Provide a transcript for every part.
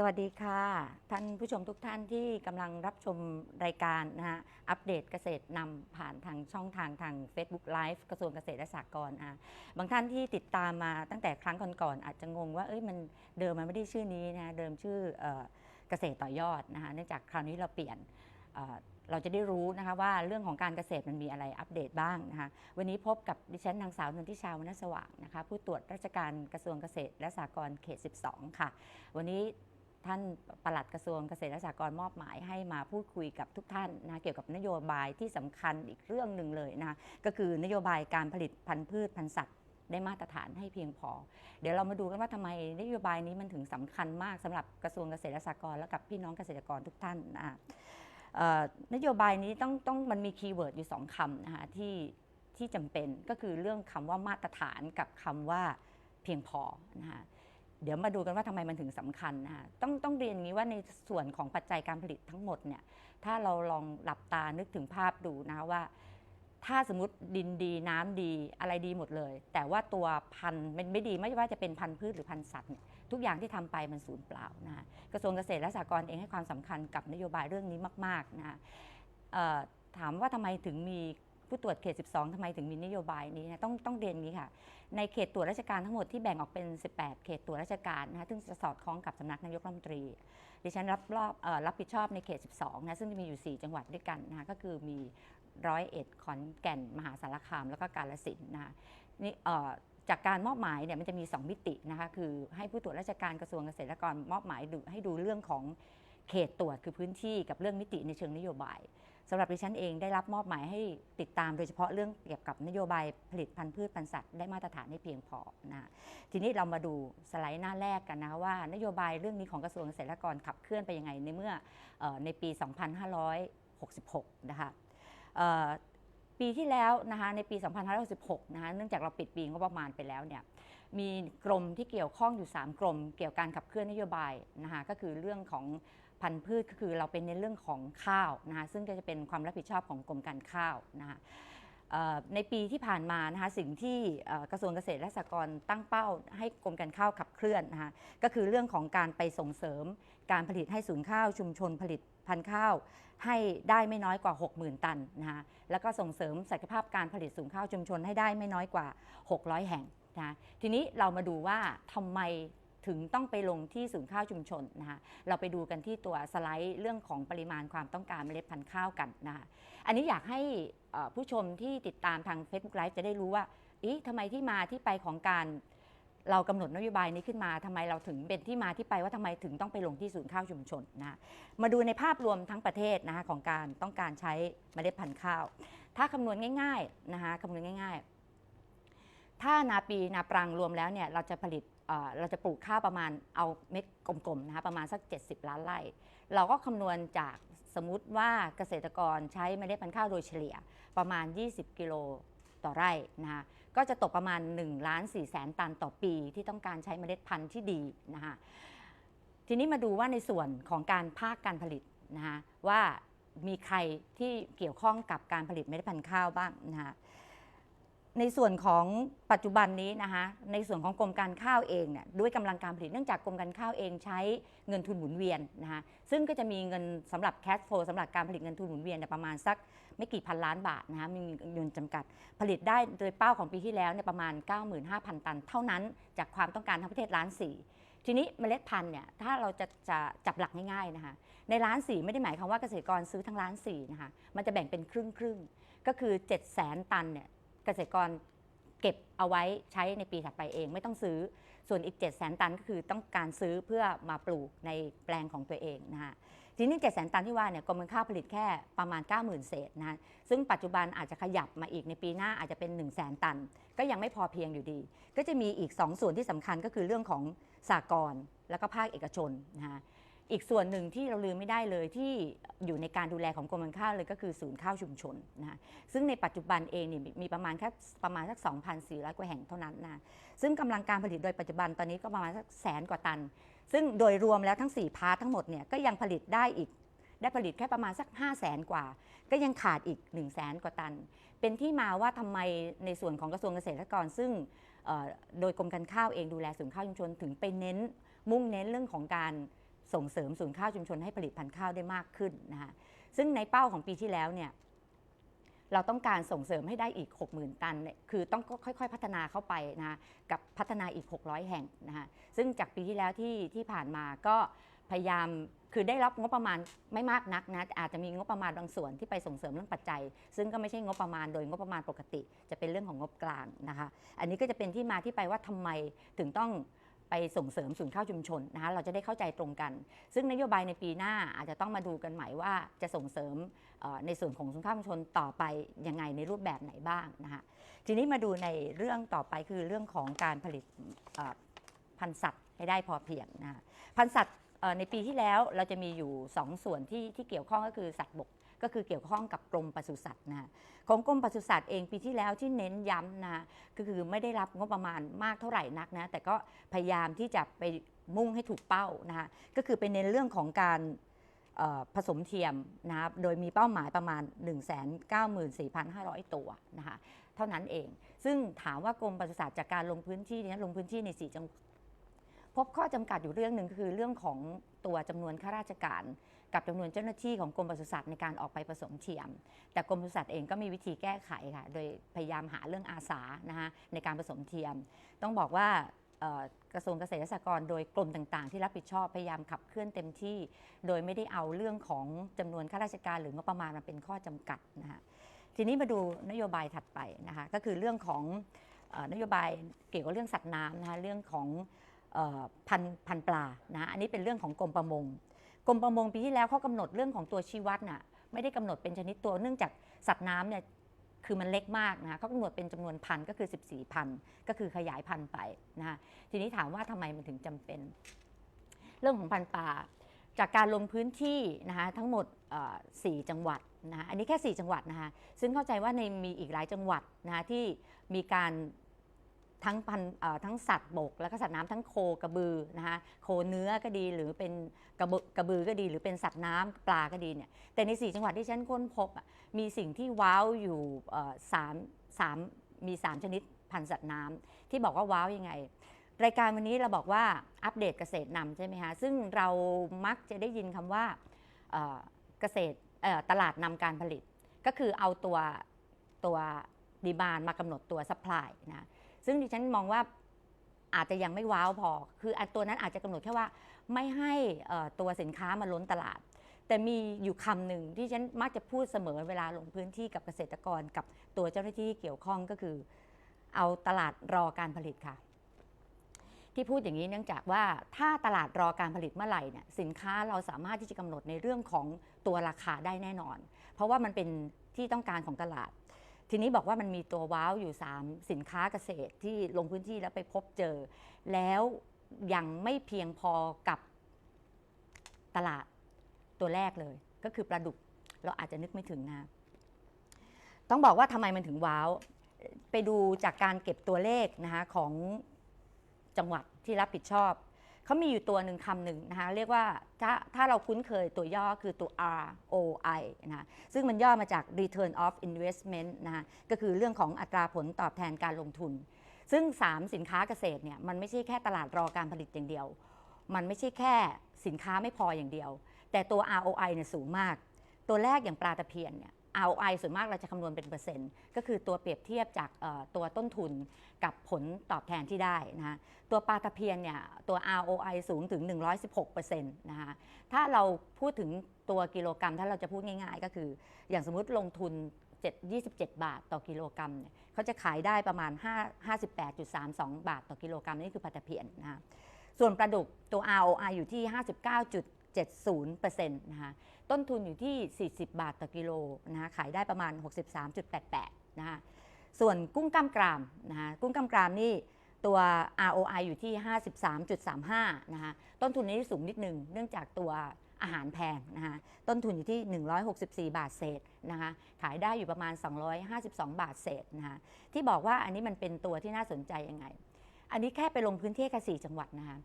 สวัสดีค่ะ ท่านผู้ชมทุกท่านที่กำลังรับชมรายการนะฮะอัปเดตเกษตรนำผ่านทางช่องทางทาง Facebook Live กระทรวงเกษตรและสหกรณ์อะบางท่านที่ติดตามมาตั้งแต่ครั้งก่อนๆอาจจะงงว่าเอ้ยมันเดิมมันไม่ได้ชื่อนี้นะเดิมชื่อเออเกษตรต่อยอดนะคะเนื่องจากคราวนี้เราเปลี่ยนเเราจะได้รู้นะคะว่าเรื่องของการเกษตรมันมีอะไรอัปเดตบ้างนะคะวันนี้พบกับดิฉันนางสาวนนทิชาวรรณสว่างนะคะผู้ตรวจราชการกระทรวงเกษตรและสหกรณ์เขต 12 ค่ะ วันนี้ ท่านปลัดกระทรวงเกษตรและสหกรณ์มอบหมายให้มาพูดคุยกับทุกท่านนะเกี่ยวกับนโยบายที่สำคัญอีกเรื่องหนึ่งเลยนะก็คือนโยบายการผลิตพันธุ์พืชพันธุ์สัตว์ได้มาตรฐานให้เพียงพอ เดี๋ยวเรามาดูกันว่าทำไมนโยบายนี้มันถึงสำคัญมากสำหรับกระทรวงเกษตรและสหกรณ์และกับพี่น้องเกษตรกรทุกท่านนะนโยบายนี้ต้องต้องมันมีคีย์เวิร์ดอยู่สองคำนะคะที่ที่จำเป็นก็คือเรื่องคำว่ามาตรฐานกับคำว่าเพียงพอนะคะ เดี๋ยวมาดูกันว่าทำไมมันถึงสำคัญนะคะต้องต้องเรียนอย่างนี้ว่าในส่วนของปัจจัยการผลิตทั้งหมดเนี่ย ถ้าเราลองหลับตานึกถึงภาพดูนะว่า ถ้าสมมติดินดีน้ำดีอะไรดีหมดเลย แต่ว่าตัวพันธุ์มันไม่ดีไม่ว่าจะเป็นพันธุ์พืชหรือพันธุ์สัตว์เนี่ยทุกอย่างที่ทำไปมันสูญเปล่านะคะกระทรวงเกษตรและสหกรณ์เองให้ความสำคัญกับนโยบายเรื่องนี้มาก ๆนะคะถามว่าทำไมถึงมี ผู้ตรวจเขต 12ทำไมถึงมีนโยบายนี้นะต้องต้องเรียนนี้ค่ะ ในเขตตรวจราชการทั้งหมดที่แบ่งออกเป็น 18 เขตตรวจราชการนะคะซึ่งจะสอดคล้องกับสำนักนายกรัฐมนตรี ดิฉันรับรอบรับผิดชอบในเขต 12 นะซึ่งจะมีอยู่ 4 จังหวัดด้วยกันนะคะก็คือมีร้อยเอ็ดขอนแก่น มหาสารคาม แล้วก็กาฬสินนะคะนี่จากการมอบหมายเนี่ยมันจะมี 2 มิตินะคะคือให้ผู้ตรวจราชการกระทรวงเกษตรและกรมอบหมายดูให้ดูเรื่องของเขตตรวจคือพื้นที่กับเรื่องมิติในเชิงนโยบาย สำหรับดิฉันเองได้รับมอบหมายให้ติดตามโดยเฉพาะเรื่องเกี่ยวกับนโยบายผลิตพันธุ์พืชพันธุ์สัตว์ได้มาตรฐานให้เพียงพอนะทีนี้เรามาดูสไลด์หน้าแรกกันนะว่านโยบายเรื่องนี้ของกระทรวงเกษตรและกรขับเคลื่อนไปยังไงในเมื่อในปี 2566 นะคะปีที่แล้วนะคะในปี 2566 นะคะเนื่องจากเราปิดปีงบประมาณไปแล้วเนี่ยมีกรมที่เกี่ยวข้องอยู่ 3 กรม เกี่ยวกับการขับเคลื่อนนโยบายนะคะก็คือเรื่องของ พันธุ์พืชก็คือเราเป็นในเรื่องของข้าวนะคะซึ่งก็จะเป็นความรับผิดชอบของกรมการข้าวนะคะในปีที่ผ่านมานะคะสิ่งที่กระทรวงเกษตรและสหกรณ์ตั้งเป้าให้กรมการข้าวขับเคลื่อนนะคะก็คือเรื่องของการไปส่งเสริมการผลิตให้ศูนย์ข้าวชุมชนผลิตพันธุ์ข้าวให้ได้ไม่น้อยกว่า 60,000 ตันนะคะแล้วก็ส่งเสริมศักยภาพการผลิตสูงข้าวชุมชนให้ได้ไม่น้อยกว่า 600 แห่งนะะทีนี้เรามาดูว่าทำไม ถึงต้องไปลงที่ศูนย์ข้าวชุมชนนะคะเราไปดูกันที่ตัวสไลด์เรื่องของปริมาณความต้องการเมล็ดพันธุ์ข้าวกันนะคะอันนี้อยากให้ผู้ชมที่ติดตามทาง Facebook Live จะได้รู้ว่าอีทำไมที่มาที่ไปของการเรากำหนดนโยบายนี้ขึ้นมาทำไมเราถึงเป็นที่มาที่ไปว่าทำไมถึงต้องไปลงที่ศูนย์ข้าวชุมชนนะมาดูในภาพรวมทั้งประเทศนะคะของการต้องการใช้เมล็ดพันธุ์ข้าว ถ้าคำนวณง่ายๆนะคะคำนวณง่าย ๆ ถ้านาปีนาปรังรวมแล้วเนี่ยเราจะผลิต เราจะปลูกข้าวประมาณเอาเม็ดกลมๆนะคะประมาณสัก 70 ล้านไร่ เราก็คำนวณจากสมมติว่าเกษตรกรใช้เมล็ดพันธุ์ข้าวโดยเฉลี่ยประมาณ 20 กิโลต่อไร่นะคะก็จะตกประมาณ1ล้าน4แสนตันต่อปีที่ต้องการใช้เมล็ดพันธุ์ที่ดีนะคะทีนี้มาดูว่าในส่วนของการภาคการผลิตนะคะว่ามีใครที่เกี่ยวข้องกับการผลิตเมล็ดพันธุ์ข้าวบ้างนะคะ ในส่วนของปัจจุบันนี้นะคะในส่วนของกรมการข้าวเองเนี่ยด้วยกำลังการผลิตเนื่องจากกรมการข้าวเองใช้เงินทุนหมุนเวียนนะคะซึ่งก็จะมีเงินสำหรับแคชโฟลสำหรับการผลิตเงินทุนหมุนเวียนประมาณสักไม่กี่พันล้านบาทนะคะมีเงินจำกัด ผลิตได้โดยเป้าของปีที่แล้วเนี่ยประมาณ 95,000 ตัน เท่านั้นจากความต้องการทั้งประเทศล้านสี่ทีนี้เมล็ดพันธุ์เนี่ยถ้าเราจะจะจับหลักง่ายๆนะคะในล้านสี่ไม่ได้หมายความว่าเกษตรกรซื้อทั้งล้านสี่นะคะมันจะแบ่งเป็นครึ่งครึ่งๆก็คือ 7 0 0 0 0 0 ตันเนี่ย เกษตรกรเก็บเอาไว้ใช้ในปีถัดไปเองไม่ต้องซื้อ ส่วนอีก 7 0 0 0 0 0 ตันก็คือต้องการซื้อเพื่อมาปลูกในแปลงของตัวเองนะคะทีนี้ 7 0 0 0 0 ตันที่ว่าเนี่ยกรมการข้าวผลิตแค่ประมาณ 90,000 เศษนะคะซึ่งปัจจุบันอาจจะขยับมาอีกในปีหน้าอาจจะเป็น 1 0 0 0 0แตัน ก็ยังไม่พอเพียงอยู่ดี ก็จะมีอีก 2 ส่วนที่สำคัญก็คือเรื่องของสากลแล้วก็ภาคเอกชนนะคะ อีกส่วนหนึ่งที่เราลืมไม่ได้เลยที่อยู่ในการดูแลของกรมการข้าวเลยก็คือศูนย์ข้าวชุมชนนะคะซึ่งในปัจจุบันเองเนี่ยมีประมาณแค่ประมาณสัก 2,400 กว่าแห่งเท่านั้นนะซึ่งกำลังการผลิตโดยปัจจุบันตอนนี้ก็ประมาณสักแสนกว่าตัน ซึ่งโดยรวมแล้วทั้ง 4 พาร์ททั้งหมดเนี่ยก็ยังผลิตได้อีกได้ผลิตแค่ประมาณสัก 5 0 0แสนกว่า ก็ยังขาดอีก 1 0 0 0 0แสนกว่าตัน เป็นที่มาว่าทำไมในส่วนของกระทรวงเกษตรและกรซึ่งโดยกรมการข้าวเองดูแลศูนย์ข้าวชุมชนถึงไปเน้นมุ่งเน้นเรื่องของการ ส่งเสริมศูนย์ข้าวชุมชนให้ผลิตพันธุ์ข้าวได้มากขึ้นนะคะซึ่งในเป้าของปีที่แล้วเนี่ยเราต้องการส่งเสริมให้ได้อีก 60,000 ตันเนี่ยคือต้องค่อยๆ พัฒนาเข้าไปนะคะกับพัฒนาอีก 600 แห่งนะคะซึ่งจากปีที่แล้วที่ที่ผ่านมาก็พยายามคือได้รับงบประมาณไม่มากนักนะอาจจะมีงบประมาณบางส่วนที่ไปส่งเสริมเรื่องปัจจัย ซึ่งก็ไม่ใช่งบประมาณโดยงบประมาณปกติ จะเป็นเรื่องของงบกลางนะคะ อันนี้ก็จะเป็นที่มาที่ไปว่าทำไมถึงต้อง ไปส่งเสริมศูนย์ข้าวชุมชนนะคะเราจะได้เข้าใจตรงกัน ซึ่งนโยบายในปีหน้าอาจจะต้องมาดูกันใหม่ว่าจะส่งเสริมในส่วนของศูนย์ข้าวชุมชนต่อไปยังไงในรูปแบบไหนบ้างนะคะทีนี้มาดูในเรื่องต่อไปคือเรื่องของการผลิตพันธุ์สัตว์ให้ได้พอเพียงนะคะพันธุ์สัตว์ในปีที่แล้วเราจะมีอยู่ 2 ส่วนที่ที่เกี่ยวข้องก็คือสัตว์บก ก็คือเกี่ยวข้องกับกรมปศุสัตว์นะคะของกรมปศุสัตว์เองปีที่แล้วที่เน้นย้ำนะก็คือไม่ได้รับงบประมาณมากเท่าไหร่นักนะแต่ก็พยายามที่จะไปมุ่งให้ถูกเป้านะคะก็คือเป็นในเรื่องของการผสมเทียมนะครับโดยมีเป้าหมายประมาณ 194,500 ตัวนะคะเท่านั้นเอง ซึ่งถามว่ากรมปศุสัตว์จากการลงพื้นที่นี้ลงพื้นที่ใน4จังหวัดพบข้อจำกัดอยู่เรื่องหนึ่งคือเรื่องของตัวจำนวนข้าราชการ กับจำนวนเจ้าหน้าที่ของกรมปศุสัตว์ในการออกไปผสมเทียม แต่กรมปศุสัตว์เองก็มีวิธีแก้ไขค่ะ โดยพยายามหาเรื่องอาสานะคะในการผสมเทียม ต้องบอกว่ากระทรวงเกษตรและสหกรณ์โดยกรมต่างๆ ที่รับผิดชอบพยายามขับเคลื่อนเต็มที่ โดยไม่ได้เอาเรื่องของจำนวนข้าราชการหรืองบประมาณมาเป็นข้อจำกัดนะคะทีนี้มาดูนโยบายถัดไปนะคะก็คือเรื่องของอนโยบายเกี่ยวกับเรื่องสัตว์น้ำนะคะเรื่องของอพันพันปลานะอันนี้เป็นเรื่องของกรมประมง กรมประมงปีที่แล้วเขากำหนดเรื่องของตัวชี้วัดน่ะไม่ได้กำหนดเป็นชนิดตัวเนื่องจากสัตว์น้ำเนี่ยคือมันเล็กมากนะคะเขากำหนดเป็นจำนวนพันก็คือ 14 พันก็คือขยายพันธุ์ไปนะคะทีนี้ถามว่าทำไมมันถึงจำเป็น เรื่องของพันธุ์ปลาจากการลงพื้นที่นะคะทั้งหมดเอ่อ4จังหวัดนะคะอันนี้แค่ 4 จังหวัดนะคะซึ่งเข้าใจว่าในมีอีกหลายจังหวัดนะคะที่มีการ ทั้งพันทั้งสัตว์บก แล้วก็สัตว์น้ำทั้งโคกระบือนะคะโคเนื้อก็ดีหรือเป็นกระบือกระบือก็ดี หรือเป็นสัตว์น้ำปลาก็ดีเนี่ยแต่ใน 4 จังหวัดที่ฉันค้นพบมีสิ่งที่ว้าวอยู่สามสามมี 3 ชนิดพันสัตว์น้ำที่บอกว่าว้าวยังไง รายการวันนี้เราบอกว่าอัปเดตเกษตรนำใช่ไหมคะซึ่งเรามักจะได้ยินคำว่าเกษตรตลาดนำการผลิต ก็คือเอาตัวตัวดีมานมากำหนดตัวซัพพลายนะ ซึ่งดิฉันมองว่าอาจจะยังไม่ว้าวพอ คืออันตัวนั้นอาจจะกำหนดแค่ว่าไม่ให้ตัวสินค้ามาล้นตลาด แต่มีอยู่คำหนึ่งที่ฉันมักจะพูดเสมอเวลาลงพื้นที่กับเกษตรกรกับตัวเจ้าหน้าที่ที่เกี่ยวข้องก็คือ เอาตลาดรอการผลิตค่ะ ที่พูดอย่างนี้เนื่องจากว่าถ้าตลาดรอการผลิตเมื่อไหร่เนี่ยสินค้าเราสามารถที่จะกำหนดในเรื่องของตัวราคาได้แน่นอน เพราะว่ามันเป็นที่ต้องการของตลาด ทีนี้บอกว่ามันมีตัวว้าวอยู่ 3 สินค้าเกษตรที่ลงพื้นที่แล้วไปพบเจอ แล้วยังไม่เพียงพอกับตลาดตัวแรกเลย ก็คือปลาดุกเราอาจจะนึกไม่ถึงนะต้องบอกว่าทำไมมันถึงว้าว ไปดูจากการเก็บตัวเลขนะคะของจังหวัดที่รับผิดชอบ เขามีอยู่ตัวหนึ่งคำหนึ่งนะคะเรียกว่าถ้าถ้าเราคุ้นเคยตัวย่อคือตัว ROI นะคะซึ่งมันย่อมาจาก Return of Investment นะคะก็คือเรื่องของอัตราผลตอบแทนการลงทุน ซึ่ง 3 สินค้าเกษตรเนี่ยมันไม่ใช่แค่ตลาดรอการผลิตอย่างเดียว มันไม่ใช่แค่สินค้าไม่พออย่างเดียว แต่ตัว ROI เนี่ยสูงมาก ตัวแรกอย่างปลาตะเพียนเนี่ย ROI ส่วนมากเราจะคำนวณเป็นเปอร์เซ็นต์ ก็คือตัวเปรียบเทียบจากตัวต้นทุนกับผลตอบแทนที่ได้นะคะตัวปลาตะเพียนเนี่ยตัว ROI สูงถึง 116%นะคะถ้าเราพูดถึงตัวกิโลกรรัม ถ้าเราจะพูดง่ายๆ ก็คือ อย่างสมมติลงทุน 7 27 บาทต่อกิโลกรรัมเนี่ยเขาจะขายได้ประมาณ5 58.32 บาทต่อกิโลกรรัมนี่คือปลาตะเพียนนะคะส่วนปลาดุกตัว ROI อยู่ที่ 59.70%นะคะ ต้นทุนอยู่ที่ 40 บาทต่อกิโลนะคะขายได้ประมาณ 63.88นะคะส่วนกุ้งกล้ามกรามนะคะกุ้งกล้ามกรามนี่ตัว ROI อยู่ที่ 53.35นะคะต้นทุนนี้สูงนิดนึง เนื่องจากตัวอาหารแพงนะคะต้นทุนอยู่ที่ 164 บาทเศษนะคะขายได้อยู่ประมาณ 252 บาทเศษนะคะที่บอกว่าอันนี้มันเป็นตัวที่น่าสนใจยังไง อันนี้แค่ไปลงพื้นที่แค่สจังหวัดนะคะ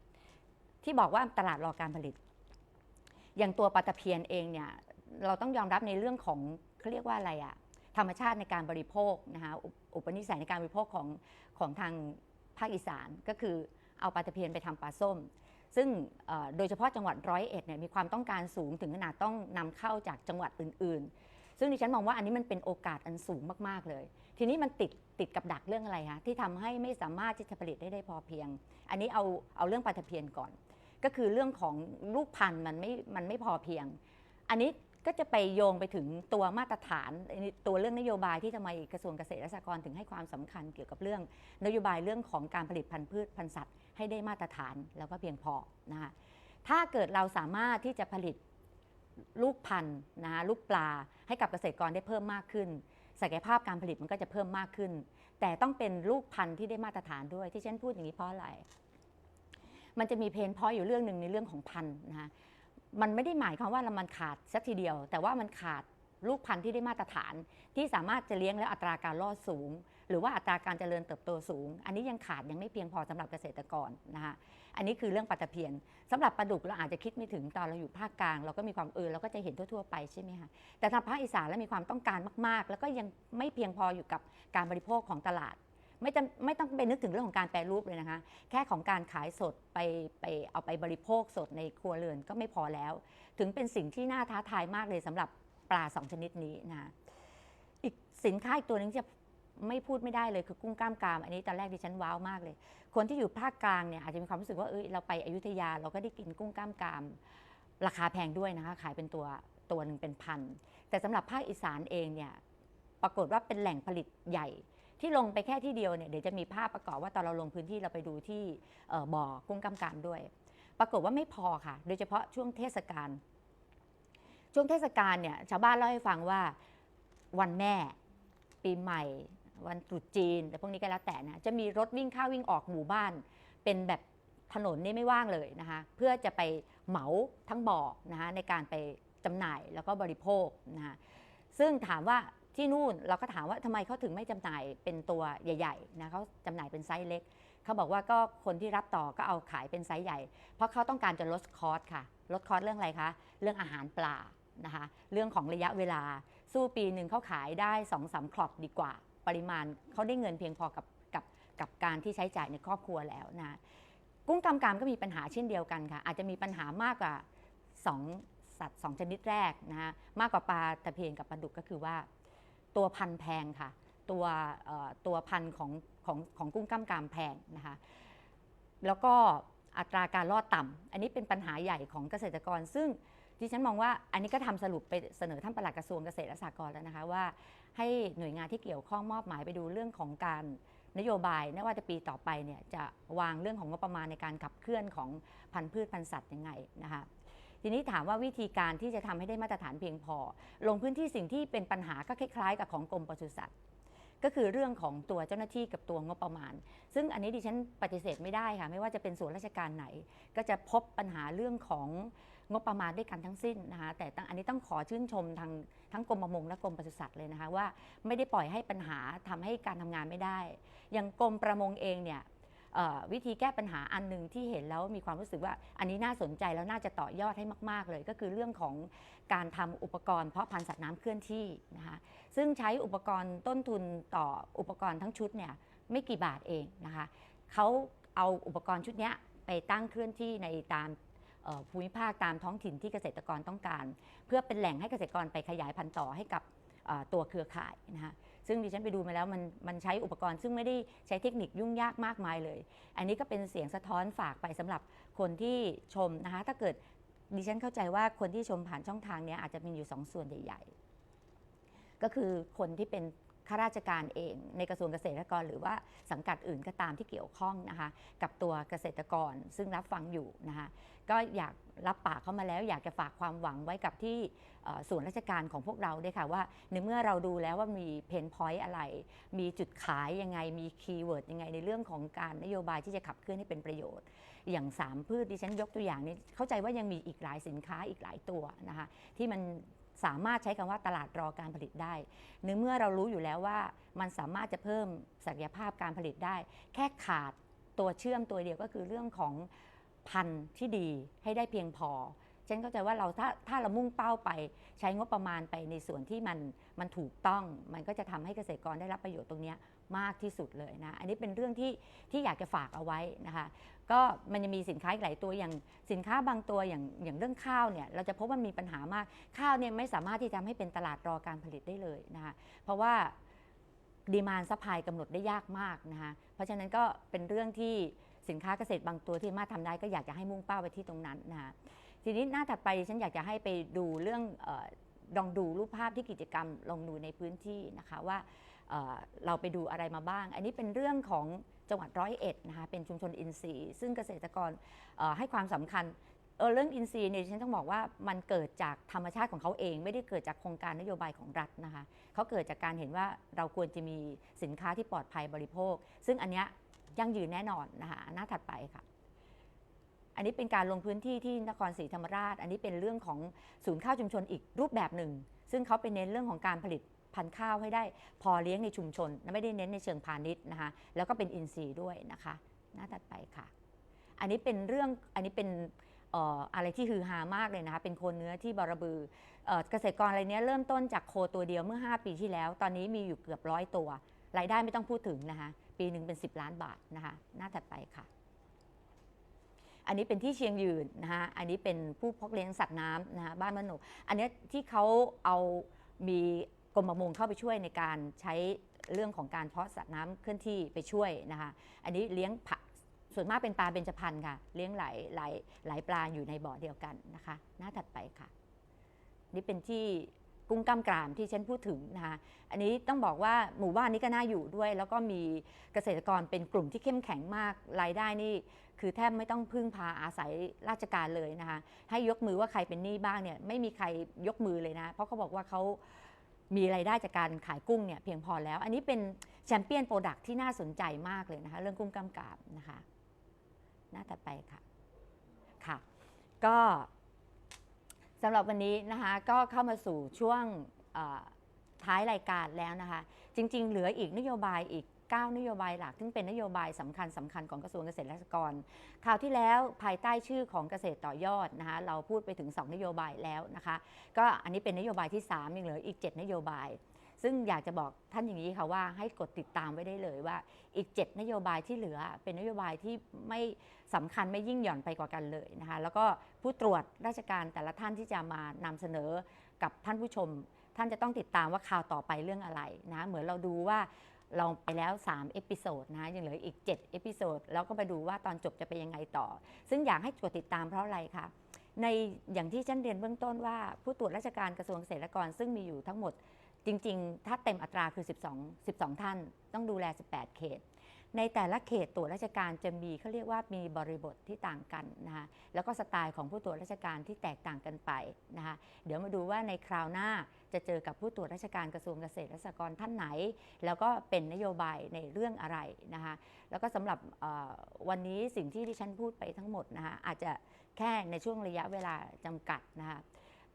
ที่บอกว่าตลาดรอการผลิต อย่างตัวปลาตะเพียนเองเนี่ยเราต้องยอมรับในเรื่องของเขาเรียกว่าอะไรอะธรรมชาติในการบริโภคนะคะอุอุปนิสัยในการบริโภคของของทางภาคอีสานก็คือเอาปลาตะเพียนไปทำปลาส้ม ซึ่งโดยเฉพาะจังหวัดร้อยเอ็ดเนี่ยมีความต้องการสูงถึงขนาดต้องนำเข้าจากจังหวัดอื่น ๆ ซึ่งดิฉันมองว่าอันนี้มันเป็นโอกาสอันสูงมากๆเลย ทีนี้มันติดติดกับดักเรื่องอะไรคะที่ทำให้ไม่สามารถที่จะผลิตได้ได้พอเพียง อันนี้เอาเอาเรื่องปลาตะเพียนก่อน ก็คือเรื่องของลูกพันธุ์มันไม่มันไม่พอเพียง อันนี้ก็จะไปโยงไปถึงตัวมาตรฐานตัวเรื่องนโยบายที่ทำไมกระทรวงเกษตรและสหกรณ์ถึงให้ความสำคัญเกี่ยวกับเรื่อง นโยบายเรื่องของการผลิตพันธุ์พืชพันธุ์สัตว์ให้ได้มาตรฐานแล้วก็เพียงพอนะคะถ้าเกิดเราสามารถที่จะผลิตลูกพันธุ์นะคะลูกปลาให้กับเกษตรกรได้เพิ่มมากขึ้นศักยภาพการผลิตมันก็จะเพิ่มมากขึ้น แต่ต้องเป็นลูกพันธุ์ที่ได้มาตรฐานด้วยที่ฉันพูดอย่างนี้เพราะอะไร มันจะมีเพนพอยอยู่เรื่องหนึ่งในเรื่องของพันธุ์นะคะมันไม่ได้หมายความว่ามันขาดสักทีเดียว แต่ว่ามันขาดลูกพันธุ์ที่ได้มาตรฐาน ที่สามารถจะเลี้ยงแล้วอัตราการรอดสูง หรือว่าอัตราการเจริญเติบโตสูง อันนี้ยังขาดยังไม่เพียงพอสำหรับเกษตรกรนะคะอันนี้คือเรื่องปลาตะเพียนสำหรับปลาดุกเราอาจจะคิดไม่ถึงตอนเราอยู่ภาคกลาง เราก็มีความเออเราก็จะเห็นทั่วๆไปใช่ไหมคะแต่ทางภาคอีสานแล้วมีความต้องการมากๆ แล้วก็ยังไม่เพียงพออยู่กับการบริโภคของตลาด ไม่จำไม่ต้องไปนึกถึงเรื่องของการแปรรูปเลยนะคะ แค่ของการขายสดไปไปเอาไปบริโภคสดในครัวเรือนก็ไม่พอแล้ว ถึงเป็นสิ่งที่น่าท้าทายมากเลยสำหรับปลาสองชนิดนี้นะคะอีกสินค้าอีกตัวหนึงที่จะไม่พูดไม่ได้เลยคือกุ้งกล้ามกราม อันนี้ตอนแรกดิฉันว้าวมากเลย คนที่อยู่ภาคกลางเนี่ยอาจจะมีความรู้สึกว่าเอยเราไปอยุธยาเราก็ได้กินกุ้งกล้ามกราม ราคาแพงด้วยนะคะขายเป็นตัวตัวหนึ่งเป็นพันแต่สำหรับภาคอีสานเองเนี่ยปรากฏว่าเป็นแหล่งผลิตใหญ่ ที่ลงไปแค่ที่เดียวเนี่ยเดี๋ยวจะมีภาพประกอบว่าตอนเราลงพื้นที่เราไปดูที่บ่อกุ้งกล้ามกามด้วย ปรากฏว่าไม่พอค่ะ โดยเฉพาะช่วงเทศกาลช่วงเทศกาลเนี่ยชาวบ้านเล่าให้ฟังว่าวันแม่ ปีใหม่ วันตรุษจีน แต่พวกนี้ก็แล้วแต่นะจะมีรถวิ่งเข้าวิ่งออกหมู่บ้าน เป็นแบบถนนนี่ไม่ว่างเลยนะคะ เพื่อจะไปเหมาทั้งบ่อนะคะในการไปจำหน่ายแล้วก็บริโภคนะคะซึ่งถามว่า ที่นู่นเราก็ถามว่าทำไมเขาถึงไม่จำหน่ายเป็นตัวใหญ่ๆนะเขาจำหน่ายเป็นไซส์เล็กเขาบอกว่าก็คนที่รับต่อก็เอาขายเป็นไซส์ใหญ่ เพราะเขาต้องการจะลดคอสค่ะลดคอสเรื่องอะไรคะเรื่องอาหารปลานะคะเรื่องของระยะเวลาสู้ปีหนึ่งเขาขายได้2อสามครอบดีกว่า ปริมาณเขาได้เงินเพียงพอกับกับกับการที่ใช้จ่ายในครอบครัวแล้วนะกุ้งกำกามก็มีปัญหาเช่นเดียวกันค่ะ อาจจะมีปัญหามากกว่า2สัตว์2ชนิดแรกนะคะมากกว่าปลาตะเพียนกับปลาดุกก็คือว่า ตัวพันแพงค่ะ ตัวตัวพันของของของกุ้งกล้ามกรามแพงนะคะ แล้วก็อัตราการรอดต่ำอันนี้เป็นปัญหาใหญ่ของเกษตรกร ซึ่งดิฉันมองว่าอันนี้ก็ทำสรุปไปเสนอท่านปลัดกระทรวงเกษตรและสหกรณ์แล้วนะคะว่าให้หน่วยงานที่เกี่ยวข้องมอบหมายไปดูเรื่องของการนโยบายไม่ว่าจะปีต่อไปเนี่ยจะวางเรื่องของงบประมาณในการขับเคลื่อนของพันธุ์พืชพันธุ์สัตว์ยังไงนะคะ ทีนี้ถามว่าวิธีการที่จะทำให้ได้มาตรฐานเพียงพอ ลงพื้นที่สิ่งที่เป็นปัญหาก็คล้ายๆ กับของกรมปศุสัตว์ก็คือเรื่องของตัวเจ้าหน้าที่กับตัวงบประมาณ ซึ่งอันนี้ดิฉันปฏิเสธไม่ได้ค่ะ ไม่ว่าจะเป็นส่วนราชการไหน ก็จะพบปัญหาเรื่องของงบประมาณด้วยกันทั้งสิ้นนะคะ แต่อันนี้ต้องขอชื่นชมทางทั้งกรมประมงและกรมปศุสัตว์เลยนะคะว่าไม่ได้ปล่อยให้ปัญหาทำให้การทำงานไม่ได้ อย่างกรมประมงเองเนี่ย วิธีแก้ปัญหาอันหนึ่งที่เห็นแล้วมีความรู้สึกว่าอันนี้น่าสนใจแล้วน่าจะต่อยอดให้มาก ๆ เลย ก็คือเรื่องของการทำอุปกรณ์เพาะพันธุ์สัตว์น้ำเคลื่อนที่นะคะซึ่งใช้อุปกรณ์ต้นทุนต่ออุปกรณ์ทั้งชุดเนี่ยไม่กี่บาทเองนะคะเขาเอาอุปกรณ์ชุดนี้ไปตั้งเคลื่อนที่ในตามภูมิภาคตามท้องถิ่นที่เกษตรกรต้องการ เพื่อเป็นแหล่งให้เกษตรกรไปขยายพันธุ์ต่อให้กับตัวเครือข่ายนะคะ ซึ่งดิฉันไปดูมาแล้วมันมันใช้อุปกรณ์ ซึ่งไม่ได้ใช้เทคนิคยุ่งยากมากมายเลย อันนี้ก็เป็นเสียงสะท้อนฝากไปสำหรับคนที่ชมนะคะ ถ้าเกิดดิฉันเข้าใจว่าคนที่ชมผ่านช่องทางนี้อาจจะมีอยู่สองส่วนใหญ่ ๆ ก็คือคนที่เป็น ข้าราชการเอง ในกระทรวงเกษตรกร หรือว่าสังกัดอื่นก็ตามที่เกี่ยวข้องนะคะกับตัวเกษตรกรซึ่งรับฟังอยู่นะคะก็อยากรับปากเข้ามาแล้ว อยากจะฝากความหวังไว้กับที่ส่วนราชการของพวกเราด้วยค่ะว่าในเมื่อเราดูแล้วว่ามีเพนพอยต์อะไร มีจุดขายยังไงมีคีย์เวิร์ดยังไงในเรื่องของการนโยบายที่จะขับเคลื่อนให้เป็นประโยชน์ อย่างสามพืชดิฉันยกตัวอย่างนี้เข้าใจว่ายังมีอีกหลายสินค้าอีกหลายตัวนะคะที่มัน สามารถใช้คำว่าตลาดรอการผลิตได้ในเมื่อเรารู้อยู่แล้วว่ามันสามารถจะเพิ่มศักยภาพการผลิตได้ แค่ขาดตัวเชื่อมตัวเดียวก็คือเรื่องของพันธุ์ที่ดีให้ได้เพียงพอฉันเข้าใจว่าเราถ้าถ้าเรามุ่งเป้าไปใช้งบประมาณไปในส่วนที่มันมันถูกต้อง มันก็จะทำให้เกษตรกรได้รับประโยชน์ตรงนี้ มากที่สุดเลยนะ อันนี้เป็นเรื่องที่ที่อยากจะฝากเอาไว้นะคะ ก็มันจะมีสินค้าอีกหลายตัวอย่างสินค้าบางตัวอย่างอย่างเรื่องข้าวเนี่ยเราจะพบว่ามีปัญหามากข้าวเนี่ยไม่สามารถที่จะทำให้เป็นตลาดรอการผลิตได้เลยนะคะเพราะว่าดีมานซัพพลายกำหนดได้ยากมากนะคะเพราะฉะนั้นก็เป็นเรื่องที่สินค้าเกษตรบางตัวที่มารถทำได้ก็อยากจะให้มุ่งเป้าไปที่ตรงนั้นนะคะทีนี้หน้าถัดไปฉันอยากจะให้ไปดูเรื่องออลองดูรูปภาพที่กิจกรรมลองดูในพื้นที่นะคะว่า เราไปดูอะไรมาบ้าง อันนี้เป็นเรื่องของจังหวัดร้อยเอ็ดนะคะเป็นชุมชนอินทรีย์ ซึ่งเกษตรกรให้ความสำคัญเออเรื่องอินทรีย์เนี่ยฉันต้องบอกว่ามันเกิดจากธรรมชาติของเขาเอง ไม่ได้เกิดจากโครงการนโยบายของรัฐนะคะเขาเกิดจากการเห็นว่าเราควรจะมีสินค้าที่ปลอดภัยบริโภค ซึ่งอันเนี้ยยั่งยืนแน่นอนนะคะหน้าถัดไปค่ะอันนี้เป็นการลงพื้นที่ที่นครศรีธรรมราช อันนี้เป็นเรื่องของศูนย์ข้าวชุมชนอีกรูปแบบหนึ่ง ซึ่งเขาไปเน้นเรื่องของการผลิต พันธุ์ข้าวให้ได้พอเลี้ยงในชุมชนไม่ได้เน้นในเชิงพาณิชย์นะคะแล้วก็เป็นอินทรีย์ด้วยนะคะหน้าถัดไปค่ะ อันนี้เป็นเรื่องอันนี้เป็นอะไรที่ฮือฮามากเลยนะคะเป็นโคเนื้อที่บอรบือเอ่อเกษตรกรอะไรเนี้ยเริ่มต้นจากโคตัวเดียวเมื่อ 5 ปีที่แล้ว ตอนนี้มีอยู่เกือบร้อยตัว รายได้ไม่ต้องพูดถึงนะคะปีหนึ่งเป็น 10 ล้านบาทนะคะหน้าถัดไปค่ะ อันนี้เป็นที่เชียงยืนนะคะอันนี้เป็นผู้พาะเลี้ยงสัตว์น้ำนะคะบ้านมโนอันเนี้ยที่เขาเอามี กรมประมงเข้าไปช่วยในการใช้เรื่องของการเพาะสัตว์น้ำเคลื่อนที่ไปช่วยนะคะ อันนี้เลี้ยงผักส่วนมากเป็นปลาเบญจพรรณค่ะ เลี้ยงหลายหลายหลายปลาอยู่ในบ่อเดียวกันนะคะ หน้าถัดไปค่ะ นี่เป็นที่กุ้งกล้ามกรามที่ฉันพูดถึงนะคะอันนี้ต้องบอกว่าหมู่บ้านนี้ก็น่าอยู่ด้วย แล้วก็มีเกษตรกรเป็นกลุ่มที่เข้มแข็งมากรายได้นี่คือแทบไม่ต้องพึ่งพาอาศัยราชการเลยนะคะให้ยกมือว่าใครเป็นหนี้บ้างเนี่ยไม่มีใครยกมือเลยนะ เพราะเขาบอกว่าเขา มีรายได้จากการขายกุ้งเนี่ยเพียงพอแล้ว อันนี้เป็นแชมเปี้ยนโปรดักที่น่าสนใจมากเลยนะคะ เรื่องกุ้งกำกับนะคะ หน้าต่อไปค่ะค่ะ ก็สำหรับวันนี้นะคะก็เข้ามาสู่ช่วงท้ายรายการแล้วนะคะ จริง ๆ เหลืออีกนโยบายอีก 9 นโยบายหลัก ซึ่งเป็นนโยบายสำคัญสำคัญของกระทรวงเกษตรและสหกรณ์คราวที่แล้วภายใต้ชื่อของเกษตรต่อยอดนะคะเราพูดไปถึง 2 นโยบายแล้วนะคะ ก็อันนี้เป็นนโยบายที่ 3 ยังเหลืออีก 7 นโยบายซึ่งอยากจะบอกท่านอย่างนี้ค่ะว่าให้กดติดตามไว้ได้เลยว่า อีก 7 นโยบายที่เหลือเป็นนโยบายที่ไม่สำคัญไม่ยิ่งหย่อนไปกว่ากันเลยนะคะแล้วก็ผู้ตรวจราชการแต่ละท่านที่จะมานำเสนอกับท่านผู้ชม ท่านจะต้องติดตามว่าข่าวต่อไปเรื่องอะไรนะเหมือนเราดูว่า เราไปแล้ว 3 เอพิโซดนะยังเหลืออีก 7 เอพิโซดแล้วก็ไปดูว่าตอนจบจะเป็นยังไงต่อ ซึ่งอยากให้กดติดตามเพราะอะไรคะในอย่างที่ฉันเรียนเบื้องต้นว่า ผู้ตรวจราชการกระทรวงเกษตรและกรซึ่งมีอยู่ทั้งหมดจริง ๆ ถ้าเต็มอัตราคือ 12 12 ท่าน ต้องดูแล 18 เขต ในแต่ละเขตตรวจราชการจะมีเขาเรียกว่ามีบริบทที่ต่างกันนะคะแล้วก็สไตล์ของผู้ตรวจราชการที่แตกต่างกันไปนะคะเดี๋ยวมาดูว่าในคราวหน้าจะเจอกับผู้ตรวจราชการกระทรวงเกษตรและสหกรณ์ท่านไหน แล้วก็เป็นนโยบายในเรื่องอะไรนะคะแล้วก็สำหรับวันนี้สิ่งที่ที่ฉันพูดไปทั้งหมดนะคะอาจจะแค่ในช่วงระยะเวลาจำกัดนะคะ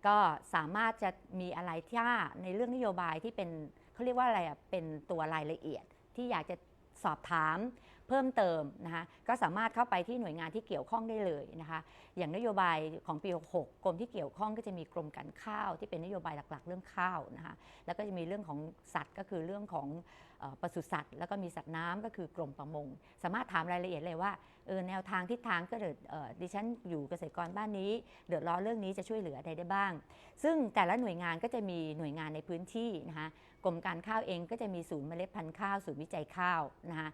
ก็สามารถจะมีอะไรที่ในเรื่องนโยบายที่เป็นเขาเรียกว่าอะไรอะเป็นตัวรายละเอียดที่อยากจะ สอบถามเพิ่มเติมนะคะก็สามารถเข้าไปที่หน่วยงานที่เกี่ยวข้องได้เลยนะคะอย่างนโยบายของปี 66 กรมที่เกี่ยวข้องก็จะมีกรมการข้าวที่เป็นนโยบายหลักๆ เรื่องข้าวนะคะแล้วก็จะมีเรื่องของสัตว์ก็คือเรื่องของปศุสัตว์ แล้วก็มีสัตว์น้ำก็คือกรมประมง สามารถถามรายละเอียดเลยว่า เออแนวทางทิศทางก็เดือดดิฉันอยู่เกษตรกรบ้านนี้ เดือดร้อนเรื่องนี้จะช่วยเหลืออะไรได้บ้าง ซึ่งแต่ละหน่วยงานก็จะมีหน่วยงานในพื้นที่นะคะกรมการข้าวเองก็จะมีศูนย์เมล็ดพันธุ์ข้าวศูนย์วิจัยข้าวนะคะ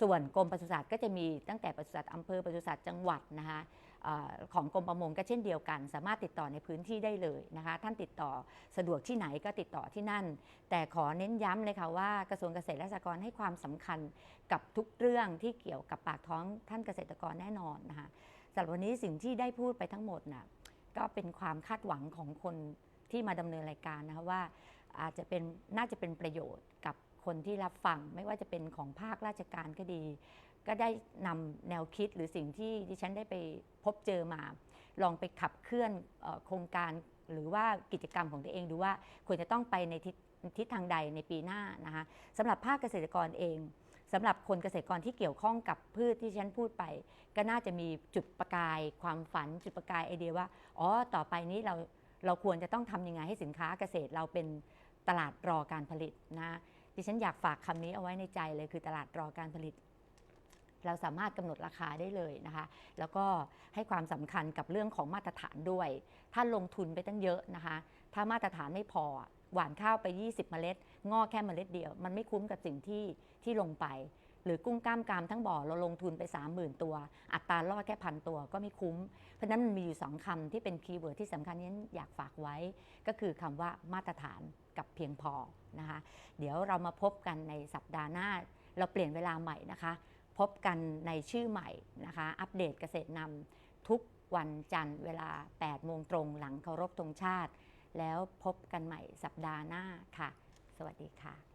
ส่วนกรมปศุสัตว์ก็จะมีตั้งแต่ปศุสัตว์อำเภอปศุสัตว์จังหวัดนะคะ ของกรมประมงก็เช่นเดียวกัน สามารถติดต่อในพื้นที่ได้เลยนะคะ ท่านติดต่อสะดวกที่ไหนก็ติดต่อที่นั่น แต่ขอเน้นย้ำเลยค่ะว่ากระทรวงเกษตรและสหกรณ์ให้ความสำคัญกับทุกเรื่องที่เกี่ยวกับปากท้องท่านเกษตรกรแน่นอนนะคะสำหรับวันนี้สิ่งที่ได้พูดไปทั้งหมดน่ะก็เป็นความคาดหวังของคนที่มาดำเนินรายการนะคะว่าอาจจะเป็นน่าจะเป็นประโยชน์กับคนที่รับฟัง ไม่ว่าจะเป็นของภาคราชการก็ดี ก็ได้นำแนวคิดหรือสิ่งที่ดิฉันได้ไปพบเจอมา ลองไปขับเคลื่อนโครงการหรือว่ากิจกรรมของตัวเองดูว่าควรจะต้องไปในทิศทิศทางใดในปีหน้านะคะสำหรับภาคเกษตรกรเองสำหรับคนเกษตรกรที่เกี่ยวข้องกับพืชที่ฉันพูดไป ก็น่าจะมีจุดประกายความฝันจุดประกายไอเดียว่าอ๋อต่อไปนี้เราเราควรจะต้องทำยังไงให้สินค้าเกษตรเราเป็นตลาดรอการผลิตนะดิฉันอยากฝากคำนี้เอาไว้ในใจเลยคือตลาดรอการผลิต เราสามารถกำหนดราคาได้เลยนะคะ แล้วก็ให้ความสำคัญกับเรื่องของมาตรฐานด้วย ถ้าลงทุนไปตั้งเยอะนะคะ ถ้ามาตรฐานไม่พอหวานข้าวไป 20 เมล็ด งอกแค่เมล็ดเดียว มันไม่คุ้มกับสิ่งที่ที่ลงไป หรือกุ้งกล้ามกรามทั้งบ่อเราลงทุนไป 30,000 ตัว อัตรารอดแค่พันตัวก็ไม่คุ้ม เพราะนั้นมันมีอยู่สองคำที่เป็นคีย์เวิร์ดที่สำคัญที่ฉันอยากฝากไว้ ก็คือคำว่ามาตรฐานกับเพียงพอนะคะ เดี๋ยวเรามาพบกันในสัปดาห์หน้า เราเปลี่ยนเวลาใหม่นะคะ พบกันในชื่อใหม่นะคะ อัปเดตเกษตรนำทุกวันจันทร์เวลา 8 โมงตรงหลังเคารพธงชาติ แล้วพบกันใหม่สัปดาห์หน้าค่ะ สวัสดีค่ะ